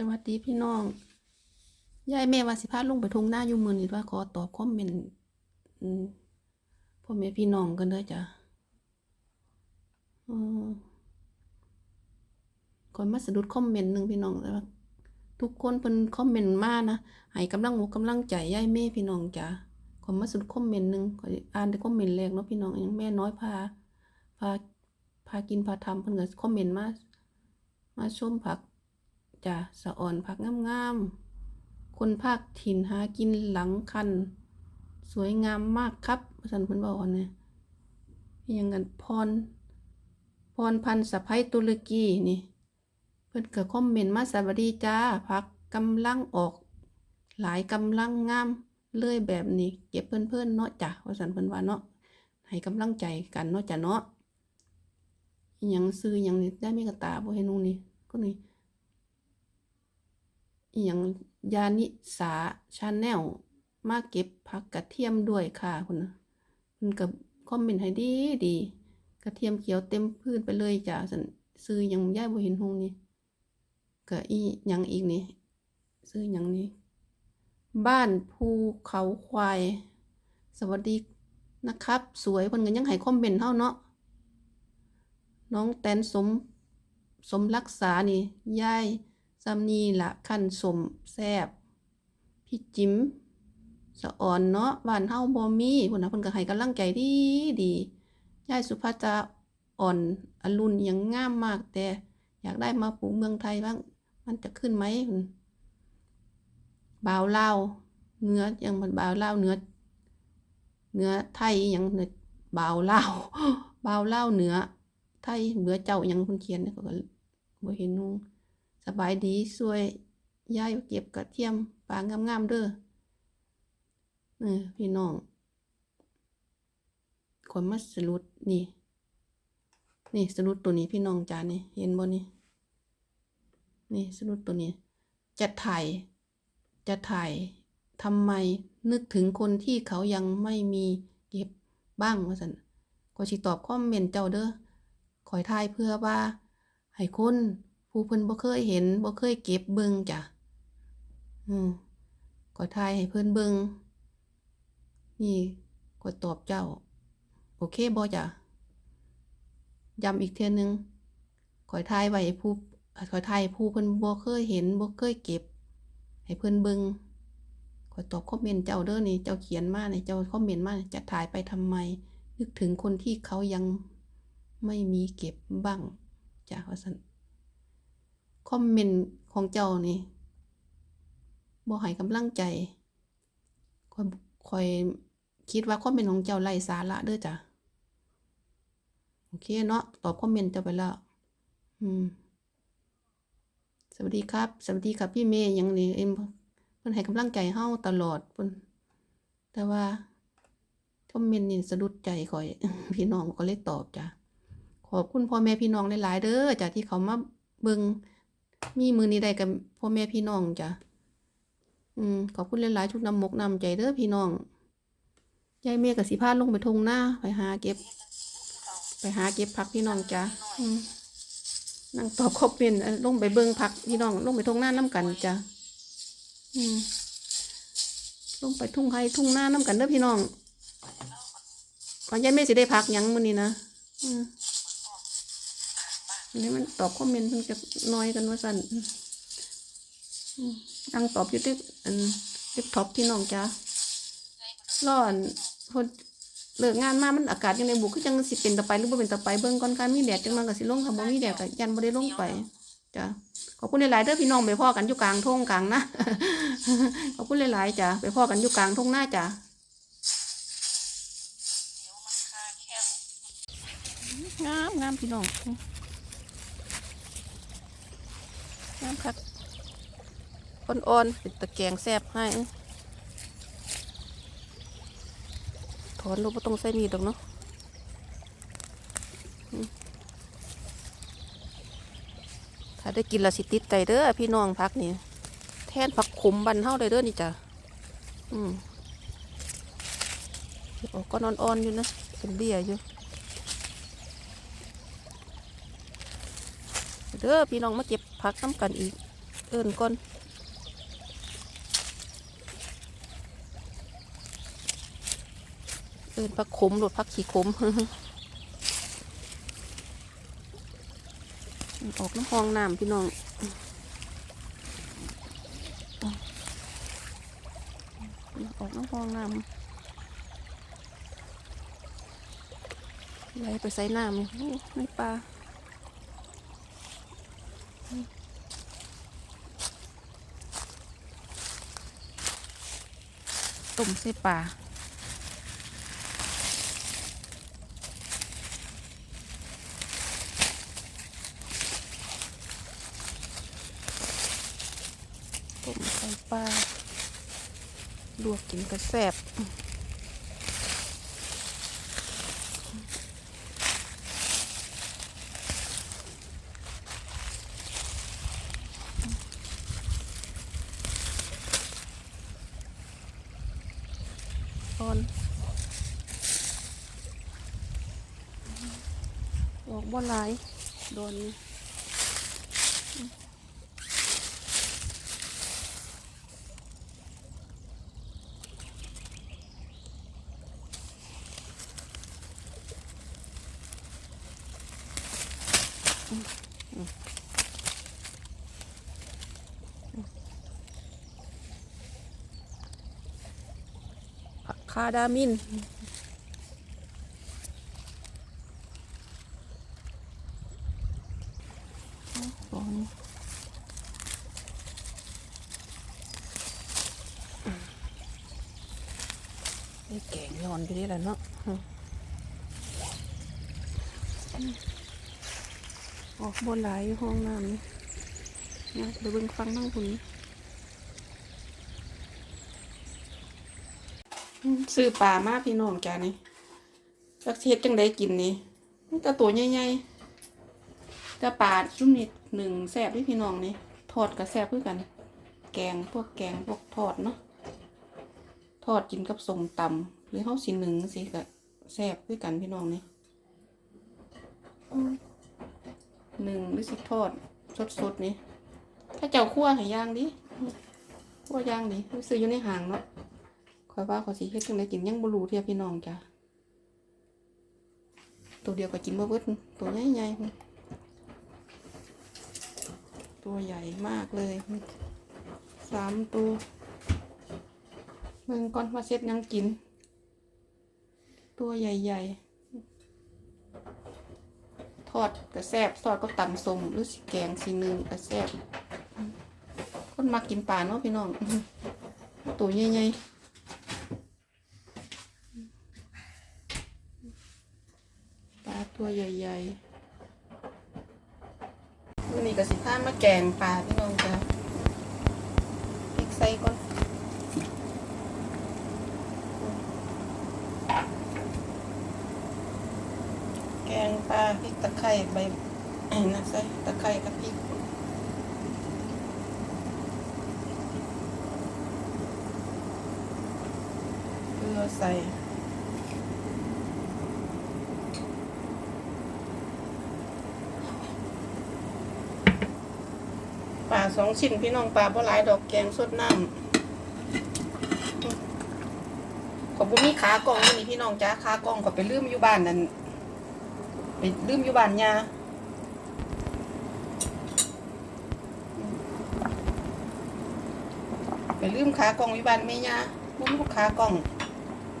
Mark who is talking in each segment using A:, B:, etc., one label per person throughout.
A: สวัสดีพี่น้อง ยายแม่ว่าสิพาลุงไปทุ่งหน้าอยู่มือนี่ว่าขอตอบคอมเมนต์พ่อแม่พี่น้องกันเด้อจ้ะอืมก่อนมาสะดุดคอมเมนต์หนึ่งพี่น้องแต่ว่าทุกคนเพิ่นคอมเมนต์มานะให้กำลังอกกำลังใจยายแม่พี่น้องจ้ะก่อนมาสะดุดคอมเมนต์หนึ่งขออ่านแต่คอมเมนต์แรกเนาะพี่น้องอย่างแม่น้อยพาพาพากินพาทำเพิ่นก็คอมเมนต์มามาชมผัก จ้ะสะอ่อนผักงามๆ คนภาคถิ่นหากินหลังคัน สวยงามมากครับสันเพิ่นบอกเนี่ยยังกันพร พรพันสะพ้ายตุรกีนี่ เพิ่นก็คอมเมนต์มาสวัสดีจ้าผักกำลังออก หลายกำลังงามเลื้อยแบบนี้ เก็บเพื่อนๆเนาะจ้ะว่าสันเพิ่นว่าเนาะให้กำลังใจกันเนาะจ้ะเนาะอิหยังซื้ออยังได้ไมีกระตาบ่ให้นุ่งนี่ก็นี่ อิหยังยานิสาชาแนลมาเก็บผักกระเทียมด้วยค่ะคุณนะเพิ่นก็คอมเมนต์ให้ดีดี กระเทียมเขียวเต็มพื้นไปเลยจ้ะซื้อยังย้ายบ่เห็นหงนี่ก็อียังอีกนี่ซื้อยังนี่บ้านภูเขาควาย สวัสดีนะครับ สวยเพิ่นก็ยังให้คอมเมนต์เฮาเนาะน้องแตนสมสมรักษานี่ยาย ซำนีละขั้นสมแซบพี่จิ๋มสะอ่อนเนาะบ้านเฮาบ่มีพุ่นนะเพิ่นก็ให้กำลังใจดีดียายสุภาจาอ่อนอรุณยังงามมาก แต่อยากได้มาปลูกเมืองไทยบ้าง มันจะขึ้นไหมพุ่นบ่าวลาเนื้อยังมันบ่าวลาเนื้อเนื้อไทยยังเนื้อบ่าวลาบ่าวลาเนื้อไทยเบื่อเจ้ายังคนเขียนเนี่ยก็บ่เห็นนุง สบายดีสวยยายเก็บกระเทียมปลางามๆเด้อเออพี่น้องคนมาสรุปนี่ นี่สรุปตัวนี้พี่น้องจานี่เห็นบ่นี่นี่สรุปตัวนี้ จะถ่าย จะถ่ายทำไมนึกถึงคนที่เขายังไม่มีเก็บบ้างว่าสันก็สิตอบคอมเมนต์เจ้าเด้อขอยทายเพื่อว่าให้คน ผู้เพิ่นบ่เคยเห็นบ่เคยเก็บเบิ่งจ้ะอืมขอยทายให้เพิ่นเบิ่งนี่ขอตอบเจ้า โอเคบ่จ้ะย้ำอีกเทื่อนึงขอยทายไว้ให้ผู้ขอยทายให้ผู้เพิ่นบ่เคยเห็นบ่เคยเก็บ ให้เพิ่นเบิ่งขอยตอบคอมเมนต์เจ้าเด้อนี่เจ้าเขียนมาเนี่เจ้าคอมเมนต์มาจะถ่ายไปทำไม นึกถึงคนที่เขายังไม่มีเก็บบ้างจ้ะว่าสัน คอมเมนต์ของเจ้านี่บ่ให้กำลังใจคอยคอยคิดว่าคอมเมนต์ของเจ้าไร้สาระเด้อจ้ะโอเคเนาะตอบคอมเมนต์เจ้าไปแล้วอืมสวัสดีครับ สวัสดีครับพี่เมย์ยังนี่เอ็มเพิ่นให้กำลังใจเฮาตลอดเพิ่นแต่ว่าคอมเมนต์นี่สะดุดใจข่อย พี่น้องก็เลยตอบจ้ะขอบคุณพ่อแม่พี่น้องหลายๆเด้อจ้ะที่เขามาเบิ่ง มีมือนี้ได้กับพ่อแม่พี่น้องจ้ะอืมขอบคุณหลายๆชุดนำมกนำใจเด้อพี่น้องยายเมย์กับสิพาลงไปทงหน้าไปหาเก็บ ไปหาเก็บผักพี่น้องจ้ะอืมนั่งตอบคอมเมนต์อันลงไปเบิ่งผักพี่น้องลงไปทงหน้าน้ำกันจ้ะอืมลงไปทุ่งไห้ทุ่งหน้าน้ำกันเด้อพี่น้องก่อนยายเมย์สิได้พักยังมื้อนี้นะอืม อันนี้มันตอบคอมเมนต์เพิ่งจะน้อยกันว่าสั่นอังตอบอยู่ที่อันเล็กท็อปที่น้องจ้าร้อนพอเลิกงานมามันอากาศยังในบุกก็จังสิเป็นตะไปหรือบ่เป็นตะไปเบิ่งก่อนการมีแดดจังมันก็สิลงค่ะบ่มีแดดก็ยันบ่ได้ลงไปจ้ะขอบคุณหลายๆเด้อพี่น้องไปพ่อกันอยู่กลางทุ่งกลางนะขอบคุณหลายๆจ้ะไปพ่อกันอยู่กลางทุ่งหน้าจ้ะงามงามพี่น้อง น้ำคักอ่อนๆเป็นตะแกงแซบให้ ถอนลูกไม่ต้องใส่มีดหรอกเนาะถ้าได้กินละสิติดใจเด้อพี่น้องพักนี่ แทนผักขมบันเท่าเลยเด้อนี่จ้ะอืมออกก็อ่อนอยู่นะเป็นเบี้ยอยู่ เด้อพี่น้องมาเก็บผักน้ำกันอีก เอิ้นก่อนเอิ้นผักขมหรือผักขี้ขมออกน้ำห้องน้ำพี่น้องออกน้ำห้องน้ำไหลไปใส่น้ำเนี่ยโอ้ในปลา ตุ่มใส่ปลาตุ่มใส่ปลาลวกกินกระแสบ ตอนออกบ่หลายโดนนี่ ผักคาดามิน สองนี่แกงย้อนไปนี่แหละเนาะอืม ออกบนหลายห้องน้ำนี่นะเดี๋ยวเบิ่งฟังทั้งคุณซื้อปลามาพี่น้องจ้านี่จักเฮ็ดจังไดกินนี่มันก็ตัวใหญ่ๆแต่ปลาชุ่มนิดหนึ่งแซ่บที่พี่น้องนี่ทอดกับแซ่บเพื่อกัน แกงพวกแกงพวกทอดเนาะทอดกินกับส้มตำหรือเฮาสิหนึ่งสิก็แซ่บเพื่อกันพี่น้องนี่ หนึ่งหรือสิทอดสดๆนี่ถ้าเจ้าคั่วให้ย่างดิคั่วย่างดิซื้ออยู่ในห้างเนาะคอยว่าขาสิเฮ็ดจังไดกินยังบ่รู้เทียพี่น้องจ้ะตัวเดียวก็กินบ่เบิดตัวใหญ่ๆตัวใหญ่มากเลยสามตัวเบิ่งก่อนวาเซ็ตยังกิน ตัวใหญ่ ๆ ทอดกระแซบทอดก็ตำสมหรือสิแกงสีหนึ่งกระแซบคนมักกินปลาเนาะพี่น้องตัวใหญ่ๆปลาตัวใหญ่ๆวันนี้ก็สิพามาแกงปลาพี่น้องจ้ะพริกใส่ก่อนแกงปลาพริก ตะไคร้ใบนะใส่ตะไคร้กับพริกเกลือใส่ปลาสองชิ้นพี่น้องปลาบ่หลายดอกแกงสดน้ำขอบบุมีขากล่องนี่พี่น้องจ้าขากล่องขอไปลืมอยู่บ้านนั่น ไปลืมอยู่บ้านยาไปลืมขากล่องอยู่บ้านแม่ยาบุมีขากล่อง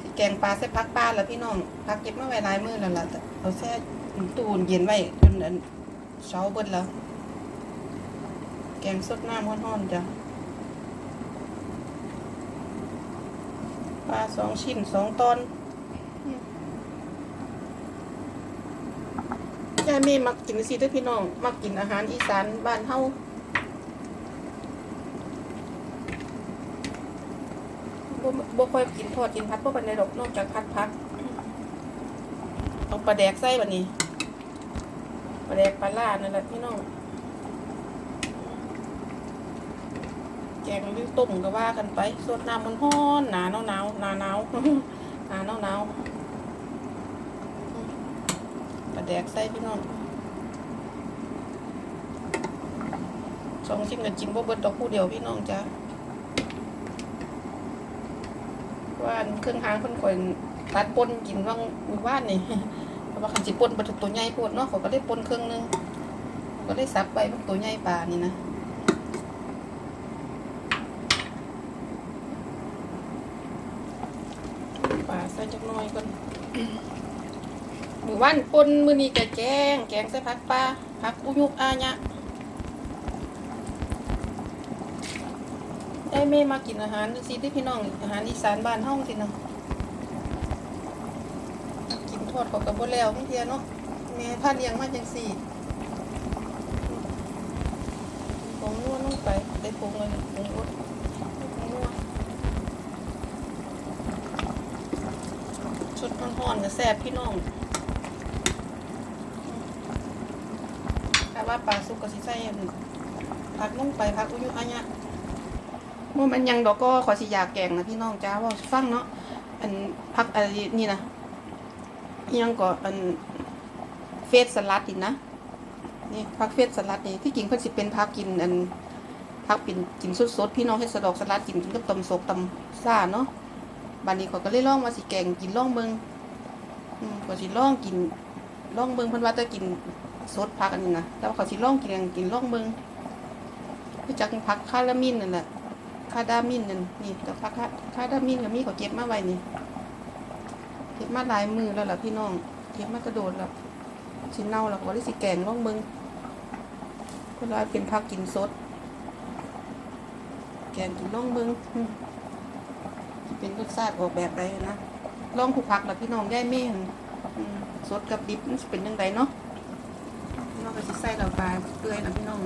A: สิแกงปลาใส่พักปลาแล้วพี่น้องพักเก็บมาไว้หลายมื้อแล้วล่ะเอาแช่ตู้เย็นไว้จนอันเช้าเบิดแล้ว แกงสดน้ำห้อนๆจ้ะปลาสองชิ้นสองตอนอืมยาย เมย์มักกินสิเด้อพี่น้อง มักกินอาหารอีสานบ้านเฮาบ่บ่ค่อยกินทอดกินพัดบ่ปานใดดอกนอกจากพัดพักเอาปลาแดกใส่บัดนี้ปลาแดกปลาล่านั่นแหละพี่น้องแกงหรือต้มก็ว่ากันไปสดน้ำมันห้อนหนาหนาวหนาวหนาหนาวหนาหนาวหนาว ปลาแดกใส่พี่น้องสองชิ้นก็กินบ่เบิดดอกคู่เดียวพี่น้องจ้าว่านเครื่องหางเพิ่นข่อยตัดปนกินว่างมือวานนี่เพราะว่าคันสิปนบ่ถึงตัวใหญ่โพดเนาะเขาก็ได้ปนเครื่องนึงก็ได้ซับไปมันตัวใหญ่ปลานี่นะปลาใส่จักหน่อยก่อน มื้อ วานปนมือนี้ก็แกงแกงใส่ผักปลาผักอุยุกอาญะได้แม่มากินอาหารจังซี่พี่น้องอาหารอีสานบ้านเฮาสิเนาะกินทอดเขากับบ่แล้วบางเทียเนาะแม่พาเลี้ยงมาจังสี่ผงนัวลงไปได้ผงเลยผงรสผงนัวชุดห่อนๆก็แซ่บพี่น้องแต่ ว่าปลาสุกก็สิใส่อันผักลงไปผักอุยุอันเนี้ยว่ามันยังดอกก็ขอสิยาแกงนะพี่น้องจ้าว่าฟังเนาะอันผักอะไรนี่นะอิหยังก็อันเฟสสลัดอีกนะนี่พักเฟสสลัดนี่ที่จริงเพิ่นสิเป็นพักกินอันพักเป็นกินสดๆพี่น้องเฮ็ดสะดอกสลัดกินกินกับตำสกตำซ่าเนาะบัดนี้เขาก็เลยลองว่าสิแกงกินลองเบิ่งอืมก็สิลองกินลองเบิ่งเพิ่นว่าจะกิน สดพักอันนี้นะแต่ว่าเขาสิลองกินกินลองเบิ่งคือจักพักคารามินนั่นแหละคาดามินนั่นนี่กับพักคาคาดามินก็มีเขาเก็บมาไว้นี่เก็บมาหลายมือแล้วล่ะพี่น้องเก็บมากระโดดแล้วชิ้นเน่าแล้วก็ได้สิแกงล่องเบิงเวลาเป็นผักกินสด แกงกินล่องเบิงเป็นรสชาติออกแบบใดนะล่องผูกผักแล้วพี่น้องได้เม่งสดกับดิบมันเป็นยังไงเนาะพี่น้องก็สิใส่เรา ปลาเกลือนะพี่น้อง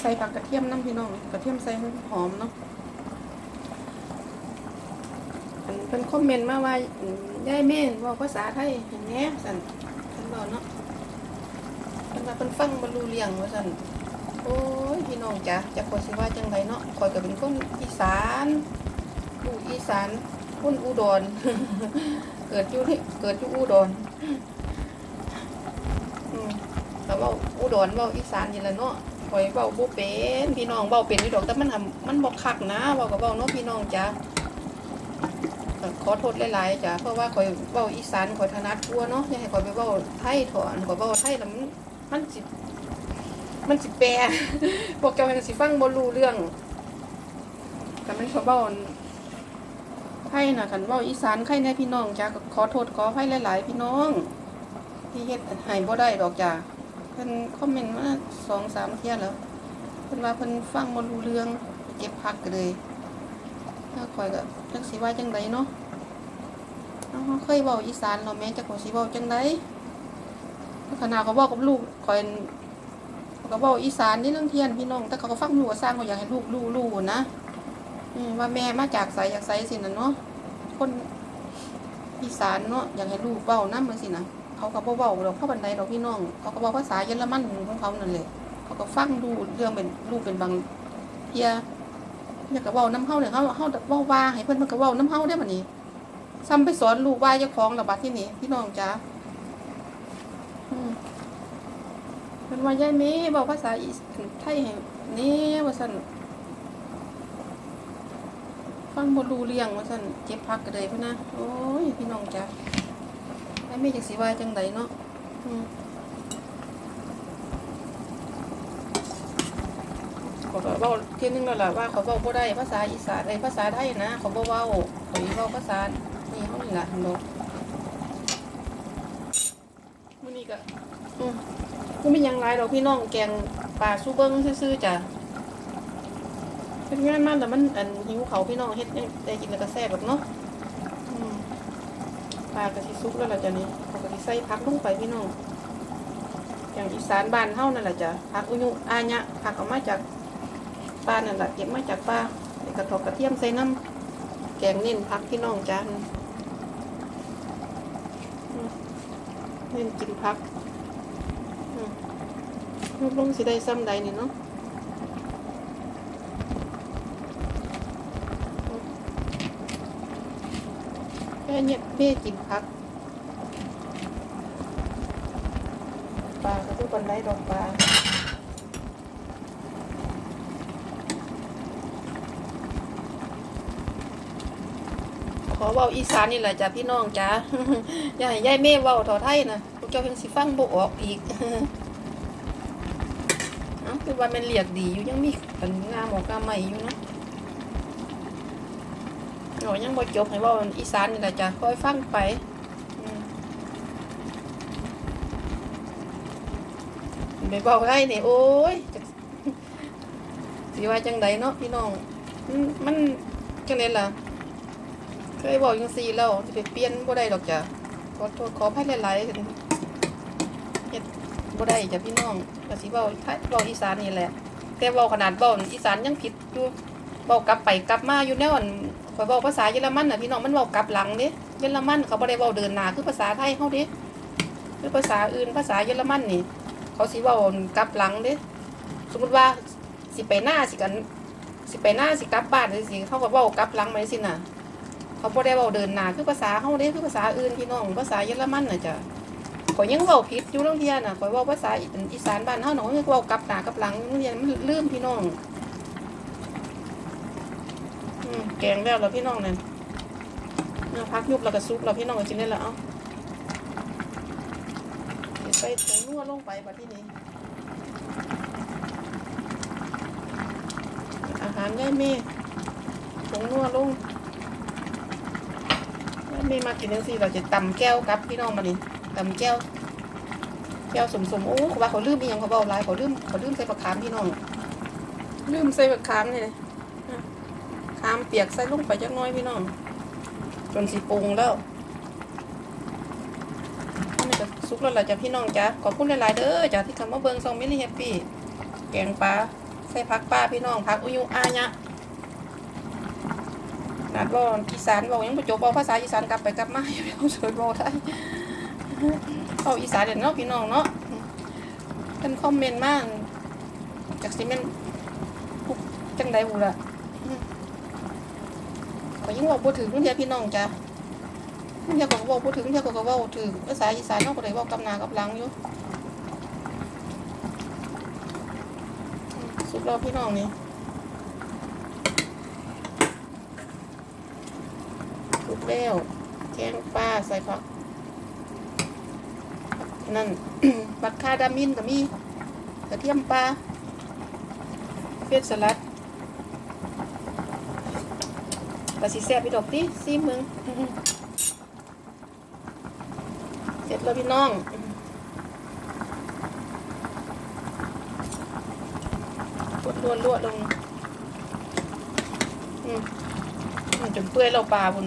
A: ใส่ผักกระเทียมน้ำพี่น้องกระเทียมใส่ให้หอมเนาะอันเป็นคอมเมนต์มาว่าอืมยายแม่นบอกภาษาไทยอย่างเงี้สันฉันบอกเนาะเพิ่นว่าเพิ่นฟังบ่รู้เรื่องว่าสันโอ้ ยพี่น้องจ้ะจะขอยสิว่าจังไดเนาะข่อยก็เป็นคนอีสานลูกอีสานคนอุดรเกิดอยู่ที่เกิดอยู่อุดรอืมแต่ว่าอุดรว้าอีสานนี่แหละเนาะข่อยเว้าบ่เป็นพี่น้องเว้าเป็นอยู่ดอกแต่มันทำมันบ่คักนะเว้าก็เว้าเนาะพี่น้องจ้ะขอโทษหลายๆจ้ะเพราะว่าข่อยเว้าอีสานข่อยถนัดกว่าเนาะอย่าให้ข่อยไปเว้าไทยถอนข่อยเว้าไทยแล้วมันมันสิ มันสิแปลพวกเจ้าเห็นสิฟังบ่รู้เรื่องแต่มันเขาเว้าไทยน่ะคันว้าอีสานใครแน่พี่น้องจ้ะก็ขอโทษขออภัยหลาย ๆ พี่น้อง ที่เฮ็ดให้บ่ได้ดอกจ้ะเพิ่นคอมเมนต์มา2-3เที่ยแล้วเพิ่นว่าเพิ่นฟังบ่รู้เรื่องเก็บพักก็เลยถ้าข่อยก็จักสิว่าจังไดเนาะเอ้าเราเคยเว้าอีสานเราแม่จักว่าสิเว้าจังไดขนาดเขาเว้ากับลูกข่อย เขาก็เว้าอีสานนี่เรื่องเทียนพี่น้อง แต่เขาก็ฟังรู้ว่าสร้างเขาอยากให้ลูกรู้รู้นะว่าแม่มาจากไสอยากไสสินะเนาะคนอีสานเนาะอยากให้ลูกเว้านำจังซี่นะเขาก็บ่เว้าดอกเพราบันไดดอกพี่น้อง เขาก็เว้าภาษาเยอรมันของเขานั่นแหละเขาก็ฟังดูเรื่องเป็นลูกเป็นบางเทียอยากกะเว้าน้ำเฮาเนี่ยเฮาเฮาเว้าว่าให้เพิ่อนมันก็เว้าน้ำเฮาได้บัดนี้ซ้ำไปสอนลูกว่าเจ้าของระบาดที่นี่พี่น้องจ้าอืม เพิ่นว่ายายเมย์เว้าภาษาไทยให้นี่ว่าซั่นฟังบ่รู้เรื่องว่าซั่นเจ็บพักก็เลยพุ่นนะโอ้ยพี่น้องจ้ายายเมย์จังสิว่าจังไดเนาะอืมเขาก็เว้าเที่ยนึงแล้วล่ะว่าเขาเว้าบ่ได้ภาษาอีสานไอ้ยภาษาไทยนะเขาบ่เว้าเขาสิเว้าภาษานี่เฮานี่ล่ะหั่นดอกมื้อนี้ก็อืม บ่มีหยังหลายดอกพี่น้องแกงปลาสู้เบิ่งซื่อๆจ้ะเฮ็ดงานมากแล้วมันอันหิวเขาพี่น้องเฮ็ดให้ได้กินแล้วก็แซ่บแบบเนาะปลาก็สิสุกแล้วล่ะจ้ะนี่เขาก็สิใส่ผักลงไปพี่น้องอย่างอีสานบ้านเฮานั่นแหละจ้ะผักอุยุอาญะผักเอามาจากปลานั่นแหละเก็บมาจากปลาใส่กระทอกกระเทียมใส่น้ำแกงเน้นพักพี่น้องจ้าอืมเน้นกินพัก ลูกลงสิได้ซ้ำใดนี่เนาะแค่เนี่ยแม่กินพักปลาก็คือปันไดดอกปลาขอเว้าอีสานนี่แหละจ้ะพี่น้องจ้าอย่าให้ยายแม่เว้าเทอไทยนะพวกเจ้าเพิ่งสิฟังบ่ออกอีก คือว่ามันเรียกดีอยู่ยังมีอันงามออกามใหม่อยู่เนาะโอ้ยังบ่จบให้ว้าอีสานนี่แหละจ้ะค่อยฟังไปอืมไปเว้าไทยนี่โอ้ยสิว่าจังไดเนาะพี่น้องมันมันจังไดล่ะ เคยบอกยังซี่แล้วสิไปเปลี่ยนบ่ได้ดอกจ้ะขอโทษขออภัยหลายๆเฮ็ดบ่ได้จ้ะพี่น้อง ก็สิเว้าไทยเว้าอีสานนี่แหละ แต่เว้าขนาดเว้าอีสานยังผิดอยู่เว้ากลับไปกลับมาอยู่แนวอันข่อยเว้าภาษาเยอรมันน่ะพี่น้องมันเว้ากลับหลังเด้เยอรมันเขาบ่ได้เว้าเดินหน้าคือภาษาไทยเฮาเด้คือภาษาอื่นภาษาเยอรมันนี่ เขาสิเว้ากลับหลังเด้สมมุติว่าสิไปหน้าสิกันสิไปหน้าสิกลับบ้านจังซี่เขาก็เว้ากลับหลังมาจังซี่น่ะ เขาบ่ได้เว้าเดินหน้าคือภาษาเฮาเด้คือภาษาอื่นพี่น้องภาษาเยอรมันน่ะจ้ะ ข่อยยังเว้าผิดอยู่โรงเรียนน่ะข่อยเว้าภาษาอีสานบ้านเฮาน่ะข่อยเว้ากลับหน้ากลับหลังโรงเรียนมันลืมพี่น้องอืมแกงแล้วแล้วพี่น้องนั่นเอพักยุบแล้วก็ซุปแล้วพี่น้องก็กินได้แล้วเอาเดี๋ยวใส่ผงนัวลงไปบัดที่นี้อาหารย่ายแม่ผงนัวลงไม่มากินจังซี่เราจะตำแก้วกับพี่น้องมานี่ ตำแก้วแก้วสมสมโอ้เขาว่าเขาลืมอีหยังเขาเบาหลายเขาลืมเขาลืมใส่ผักขามพี่น้องลืมใส่ผักขามนี่เลยขามเปียกใส่ลงไปจักน้อยพี่น้องจนสีปรุงแล้วสุกแล้วล่ะจ้ะพี่น้องจ้ะขอบคุณหลายๆเด้อจ้ะที่คำว่าเบิงซองมิลลี่แฮปปี้แกงปลาใส่ผักปลาพี่น้องผักอุยุอาญะนาดว่าอีสานบอกยังประจบเอาภาษาอีสานกลับไปกลับมาอย่าไปเอาเฉยบอกได้ เอาอีสานเดี๋ยวเนาะพี่น้องเนาะเป็นคอมเมนต์มากจากซีเมนปุ๊บจังใดหูละอืมก็ยิ่งบอกพูดถึงเทียพี่น้องจ้ะเทียก็บอกพูดถึงเทียก็บอกถึงภาษาอีสานเนาะก็เลยบอกกำนากับหลังอยู่อืมสุดรอบพี่น้องนี่ทุกแล้วแกงปลาใส่ผัก นั่น บักคาดามินก็มีกระเทียมปลาเฟสสลัดกระสีแซ่บพี่ดอกติซีมึง เสร็จแล้วพี่น้องกดลวดๆลง อืมจนเปื่อยเราปลาบุญ